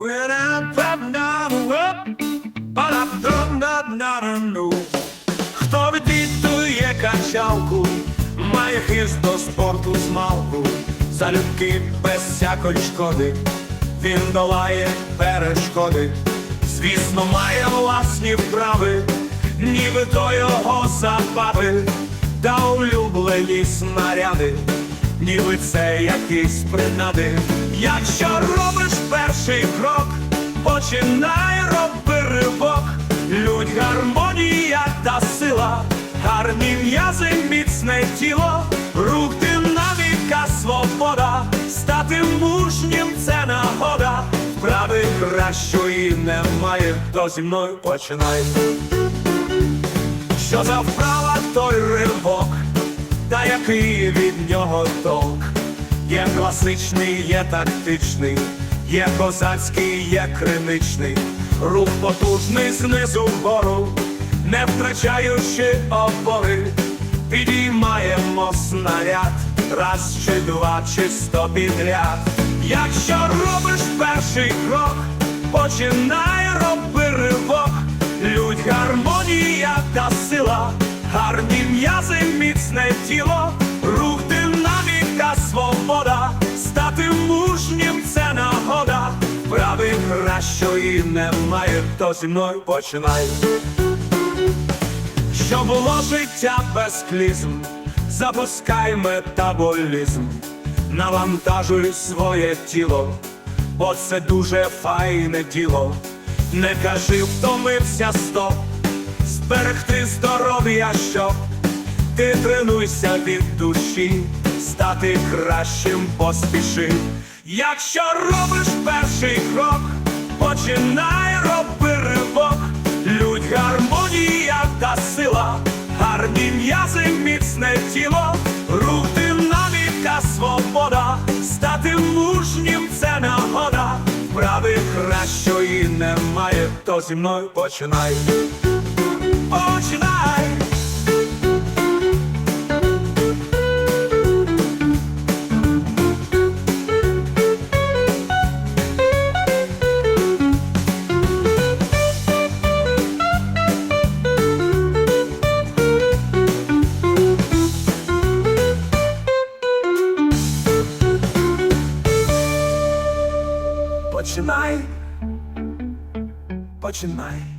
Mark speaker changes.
Speaker 1: When I'm popping down up, but. Хто відвідує качалку, має хист до спорту змалку, залюбки без всякої шкоди, він долає перешкоди, звісно, має власні вправи, ніби то його забави, та улюблені снаряди, ніби це якісь принади. Якщо робиш перший крок, починай роби ривок, Людь гармонія та сила, гарні м'язи, міцне тіло, рух динаміка, свобода, стати мужнім це нагода, вправи кращої немає, то зі мною починай. Що за вправа той ривок, та який від нього толк? Є класичний, є тактичний, є козацький, є криничний, рух потужний знизу вгору, не втрачаючи опори, підіймаємо снаряд, раз чи два, чи сто підряд. Якщо робиш перший крок, починай роби ривок, Людь гармонія та сила, гарні м'язи, міцне тіло, вправи кращої немає, то зі мною починай. Що було життя без клізм, запускай метаболізм, навантажуй своє тіло, бо це дуже файне діло. Не кажи, втомився стоп, зберегти здоров'я, щоб ти тренуйся від душі, стати кращим поспіши. Якщо робиш перший крок, починай роби ривок, Людь гармонія та сила, гарні м'язи, міцне тіло, рух динаміка, свобода, стати мужнім це нагода, вправи кращої немає, то зі мною? Починай. Починай. Починай. Починай.